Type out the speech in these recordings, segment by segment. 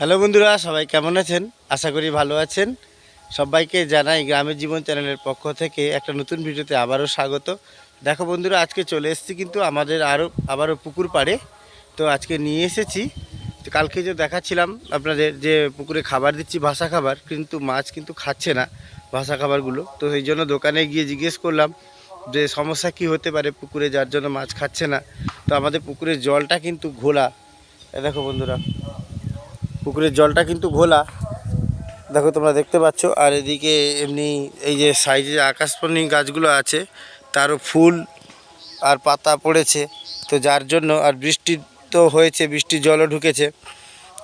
Hello বন্ধুরা, সবাই কেমন আছেন? আশা করি ভালো আছেন। সবাইকে জানাই গ্রামের জীবন চ্যানেলের পক্ষ থেকে একটা নতুন ভিডিওতে আবারও স্বাগত। দেখো বন্ধুরা, আজকে চলে এসেছি কিন্তু আমাদের আরও আবারও পুকুর পাড়ে। তো আজকে নিয়ে এসেছি। তো কালকে যে দেখাচ্ছিলাম আপনাদের যে পুকুরে খাবার দিচ্ছি, ভাষা খাবার, কিন্তু মাছ কিন্তু খাচ্ছে না ভাষা খাবারগুলো। তো সেই জন্য দোকানে গিয়ে জিজ্ঞেস করলাম যে সমস্যা কি হতে পারে পুকুরে, যার জন্য মাছ খাচ্ছে না। তো আমাদের পুকুরের জলটা কিন্তু ঘোলা। দেখো বন্ধুরা পুকুরের জলটা কিন্তু ঘোলা। দেখো তোমরা দেখতে পাচ্ছ, আর এদিকে এমনি এই যে সাইজে আকাশপণী গাছগুলো আছে, তারও ফুল আর পাতা পড়েছে। তো যার জন্য, আর বৃষ্টি তো হয়েছে বৃষ্টির জলও ঢুকেছে।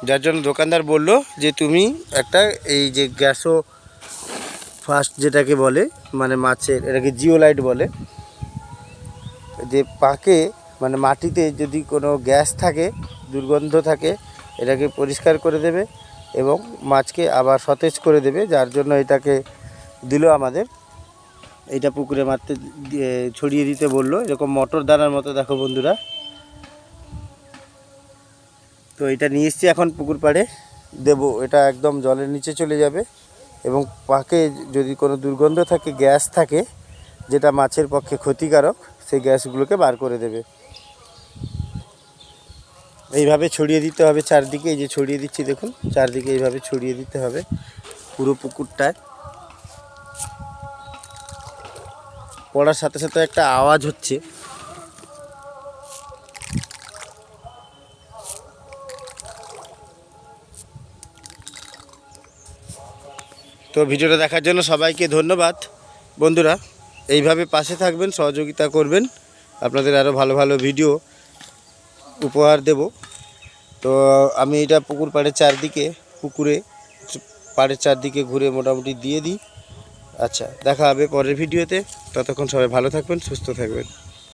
যার জন্য দোকানদার বলল যে, তুমি একটা এই যে গ্যাসও ফার্স্ট যেটাকে বলে মানে মাছের, এটাকে জিও লাইট বলে, যে পাকে মানে মাটিতে যদি কোনো গ্যাস থাকে, দুর্গন্ধ থাকে এটাকে পরিষ্কার করে দেবে এবং মাছকে আবার সতেজ করে দেবে, যার জন্য এটাকে দিল আমাদের। এইটা পুকুরে মারতে ছড়িয়ে দিতে বলল। এরকম মটর দানার মতো, দেখো বন্ধুরা। তো এটা নিয়ে এসছি এখন পুকুর পাড়ে। দেবো, এটা একদম জলের নিচে চলে যাবে এবং পাকে যদি কোনো দুর্গন্ধ থাকে, গ্যাস থাকে, যেটা মাছের পক্ষে ক্ষতিকারক, সেই গ্যাসগুলোকে বার করে দেবে। এইভাবে ছড়িয়ে দিতে হবে চারদিকে, এই যে ছড়িয়ে দিচ্ছি দেখুন, চারদিকে এইভাবে ছড়িয়ে দিতে হবে পুরো পুকুরটায়। পড়ার সাথে সাথে একটা আওয়াজ হচ্ছে। তো ভিডিওটা দেখার জন্য সবাইকে ধন্যবাদ। বন্ধুরা, এইভাবে পাশে থাকবেন, সহযোগিতা করবেন। আপনাদের আরও ভালো ভালো ভিডিও উপহার দেব। তো আমি এটা পুকুর পাড়ের চারদিকে, পুকুরে, পাড়ের চারদিকে ঘুরে মোটামুটি দিয়ে দিই। আচ্ছা দেখা হবে পরের ভিডিওতে। ততক্ষণ সবাই ভালো থাকবেন, সুস্থ থাকবেন।